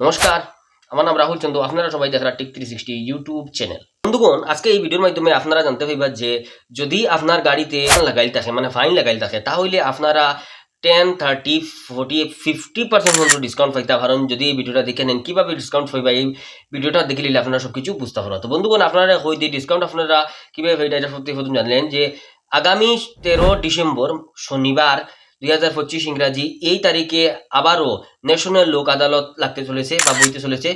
নমস্কার, আমার নাম রাহুল চন্দ্র। আপনারা সবাই দেখরা tick three sixty YouTube channel বন্ধুগণ, আজকে এই ভিডিওর মাধ্যমে আপনারা জানতে পারবা যে, যদি আপনার গাড়িতে লাগাইল থাকে মানে ফাইন লাগাইল থাকে, তাহলে আপনারা ten thirty forty fifty percent পর্যন্ত ডিসকাউন্ট পাইতে পারেন। যদি এই ভিডিওটা দেখে নেন, কীভাবে ডিসকাউন্ট পাইবা, এই ভিডিওটা দেখে নিলে আপনারা সব কিছু বুঝতে পারবেন তো বন্ধুগণ, আপনারা হই দিয়ে ডিসকাউন্ট আপনারা কীভাবে এটা সত্যি প্রথম জানলেন যে, আগামী তেরো ডিসেম্বর শনিবার দুই হাজার পঁচিশ ইংরাজি এই তারিখে আবারও ন্যাশনাল লোক আদালত লাগতে চলেছে বা বইতে চলেছে,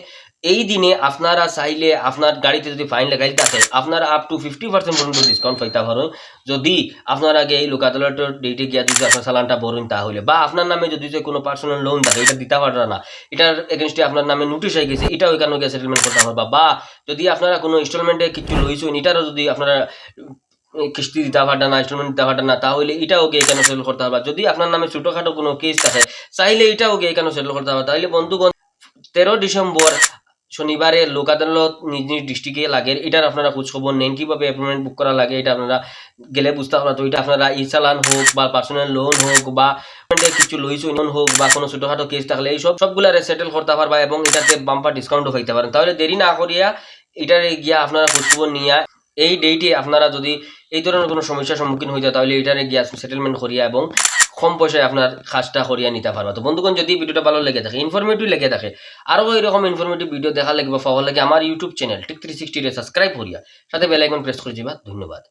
এই দিনে আপনারা চাইলে আপনার গাড়িতে যদি ফাইন লাগাই থাকে আপনারা আপ টু ফিফটি পার্সেন্ট পর্যন্ত ডিসকাউন্ট পাইতে পারেন। যদি আপনার আগে এই লোক আদালতের ডেটে গিয়া যদি আপনার চালানটা বরুন তাহলে, বা আপনার নামে যদি যে কোনো পার্সোনাল লোন থাকে, এটা দিতে পারবে না, এটার এগেনস্টে আপনার নামে নোটিশ হয়ে গেছে এটাও এখানে গিয়ে সেটেলমেন্ট করতে পারবা। বা যদি আপনারা কোনো ইনস্টলমেন্টে কিছু লইছেন, এটারও যদি আপনারা কিস্তি দিতে পারবেন না ইনস্টলমেন্ট দিতে পারবেন না, তাহলে এটাও গিয়ে এখানে সেটেল করতে পারবা যদি আপনার নামে ছোটোখাটো কোনো কেস থাকে, চাইলে এটাও গিয়ে এখানে সেটেল করতে পারবা তাহলে বন্ধুগণ, তেরো ডিসেম্বর শনিবারে লোক আদালত নিজ নিজ ডিস্ট্রিক্টে লাগে। এটার আপনারা খোঁজ খবর নেন, কীভাবে অ্যাপয়েন্টমেন্ট বুক করা লাগে, এটা আপনারা গেলে বুঝতে পারবেন। তো এটা আপনারা ই চালান হোক বা পার্সোনাল লোন হোক বা কিছু লইছো লোন হোক বা কোনো ছোটোখাটো কেস থাকলে এই সব সবগুলারে সেটেল করতে পারবা এবং এটাতে বাম্পার ডিসকাউন্টও পাইতে পারেন। তাহলে দেরি না করিয়া এটারে গিয়া আপনারা খোঁজ খবর নিয়া এই ডেটে আপনারা যদি এই ধরনের কোনো সমস্যার সম্মুখীন যায় তাহলে এটারে গিয়া সেটেলমেন্ট করিয়া এবং কম পয়সায় আপনার কাজটা করিয়া নিতে পারবা। তো বন্ধুগণ, যদি ভিডিওটা ভালো লেগে থাকে ইনফরমেটিভ লেগে থাকে, আরও এরকম ইনফরমেটিভ ভিডিও দেখা লাগবে ফল লাগে, আমার YouTube channel tick three sixty subscribe করিয়া, সাথে বেলাইকন প্রেস করে যাবা ধন্যবাদ।